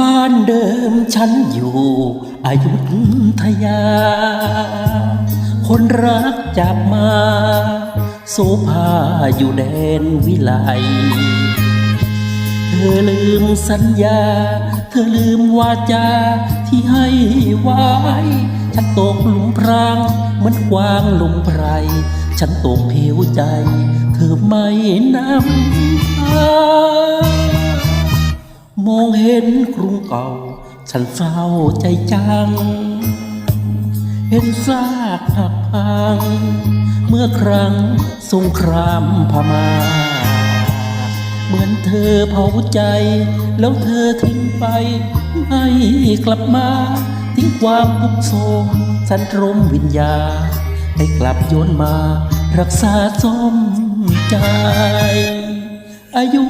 บ้านเดิมฉันอยู่อายุทยา คนรักจากมาโสภาอยู่แดนวิไลเธอลืมสัญญา เธอลืมวาจาที่ให้ไว้ฉันตกหลุมพรางเหมือนกวางหลุมไพร ฉันตกเหวใจ เธอไม่นำพา มองเห็นกรุงเก่า ฉันเศร้าใจจัง เห็นซากหักพัง เมื่อครั้งสงครามพม่า เหมือนเธอเผาใจ แล้วเธอทิ้งไป ไม่กลับมา ทิ้งความทุกโศกสันตรมวิญญา ให้กลับโยนมา รักษาสมใจอายุ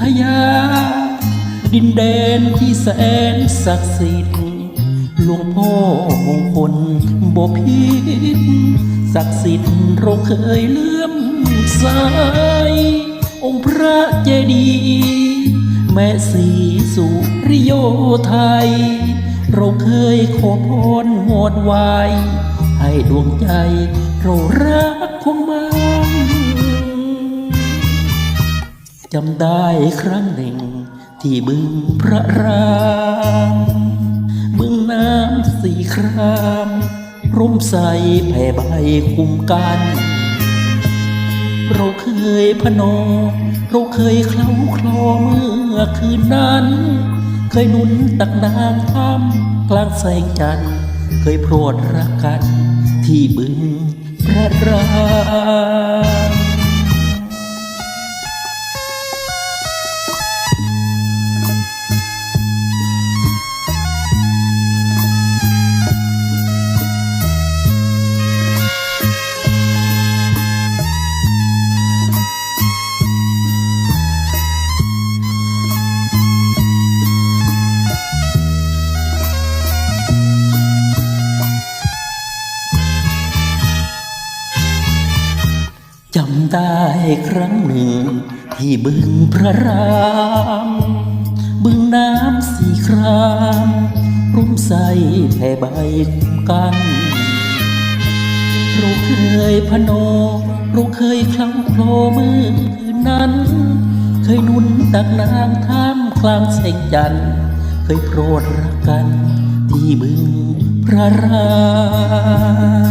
ทยา ดินแดนที่แสนศักดิ์สิทธิ์หลวงพ่อมงคลบ่ผิดศักดิ์สิทธิ์เราเคยเลื่อมใสองค์พระเจดีย์แม่สีสุริโยไทย เราเคยขอพรโหดไวายให้ดวงใจเรารักคงมันจำได้ครั้งหนึ่ง ที่บึงพระรามบึงน้ำสีครามร่มใสแผ่ใบคุมกัน เราเคยพนอเราเคยเคล้าคลอเมื่อคืนนั้น เคยหนุนตักนางถ้ำกลางแสงจันทร์เคยโปรดรักกันที่บึงพระราม จำได้ครั้งหนึ่ง ที่บึงพระราม บึงน้ำสีครามร่มใสแผ่ใบคุ้มกันเราเคยพนอเราเคยคลั่งโคลมือคืนนั้น เคยนุ่นตักนางท่ามกลางแสงจันทร์เคยโปรดรักกัน ที่บึงพระราม